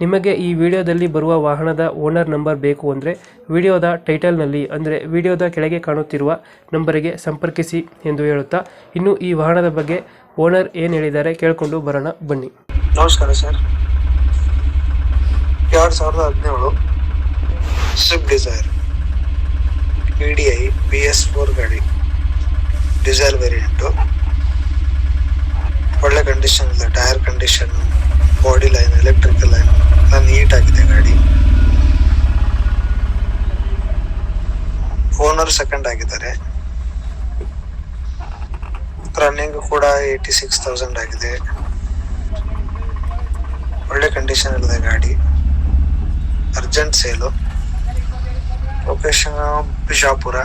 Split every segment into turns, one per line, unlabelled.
ನಿಮಗೆ ಈ ವಿಡಿಯೋದಲ್ಲಿ ಬರುವ ವಾಹನದ ಓನರ್ ನಂಬರ್ ಬೇಕು ಅಂದರೆ ವಿಡಿಯೋದ ಟೈಟಲ್ನಲ್ಲಿ ಅಂದರೆ ವಿಡಿಯೋದ ಕೆಳಗೆ ಕಾಣುತ್ತಿರುವ ನಂಬರಿಗೆ ಸಂಪರ್ಕಿಸಿ ಎಂದು ಹೇಳುತ್ತಾ, ಇನ್ನು ಈ ವಾಹನದ ಬಗ್ಗೆ ಓನರ್ ಏನು ಹೇಳಿದ್ದಾರೆ ಕೇಳಿಕೊಂಡು ಬರೋಣ, ಬನ್ನಿ.
ನಮಸ್ಕಾರ ಸರ್. ಎರಡು ಸಾವಿರದ ಹದಿನೇಳು Swift Dzire P D I B S four ಗಾಡಿ ಡೀಸೆಲ್ ವೇರಿಯಂಟು ಒಳ್ಳೆ ಕಂಡೀಷನ್ ಇದೆ tyre condition body line electrical line ನಾನು ನೀಟ್ ಆಗಿದೆ ಗಾಡಿ. ಓನರ್ ಸೆಕೆಂಡ್ ಆಗಿದ್ದಾರೆ. ರನ್ನಿಂಗ್ ಕೂಡ ಏಯ್ಟಿ ಸಿಕ್ಸ್ ತೌಸಂಡ್ ಆಗಿದೆ. ಒಳ್ಳೆ ಕಂಡೀಷನ್ ಇದೆ ಗಾಡಿ. Urgent sale location Bijapur.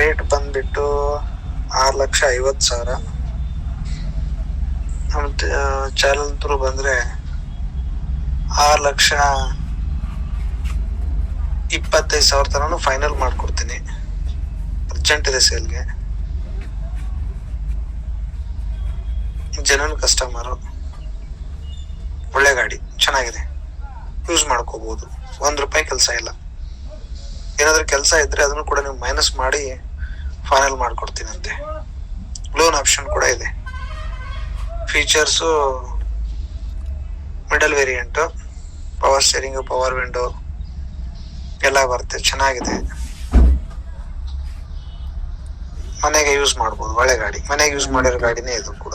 Rate ಬಂದ್ಬಿಟ್ಟು ಆರು ಲಕ್ಷ ಐವತ್ತು ಸಾವಿರ. ನಮ್ಮ ಚಾನಲ್ ಥ್ರೂ ಬಂದರೆ ಆರು ಲಕ್ಷ ಇಪ್ಪತ್ತೈದು ಸಾವಿರ ತನ ಫೈನಲ್ ಮಾಡ್ಕೊಡ್ತೀನಿ. ಅರ್ಜೆಂಟ್ ಇದೆ ಸೇಲ್ಗೆ ಜನನ್ ಕಸ್ಟಮರು ಒಳ್ಳೆ ಗಾಡಿ, ಚೆನ್ನಾಗಿದೆ. ಯೂಸ್ ಮಾಡ್ಕೋಬಹುದು ಒಂದು ರೂಪಾಯಿ ಕೆಲಸ ಇಲ್ಲ. ಏನಾದ್ರೂ ಕೆಲಸ ಇದ್ರೆ ಅದನ್ನು ಕೂಡ ನೀವು ಮೈನಸ್ ಮಾಡಿ ಫೈನಲ್ ಮಾಡ್ಕೊಡ್ತೀನಂತೆ. ಲೋನ್ ಆಪ್ಷನ್ ಕೂಡ ಇದೆ. Features middle variant power steering power window ಎಲ್ಲ ಬರುತ್ತೆ, ಚೆನ್ನಾಗಿದೆ. ಮನೆಗೆ ಯೂಸ್ ಮಾಡ್ಬೋದು, ಒಳ್ಳೆ ಗಾಡಿ. ಮನೆಗೆ ಯೂಸ್ ಮಾಡಿರೋ ಗಾಡಿನೇ ಇದು ಕೂಡ.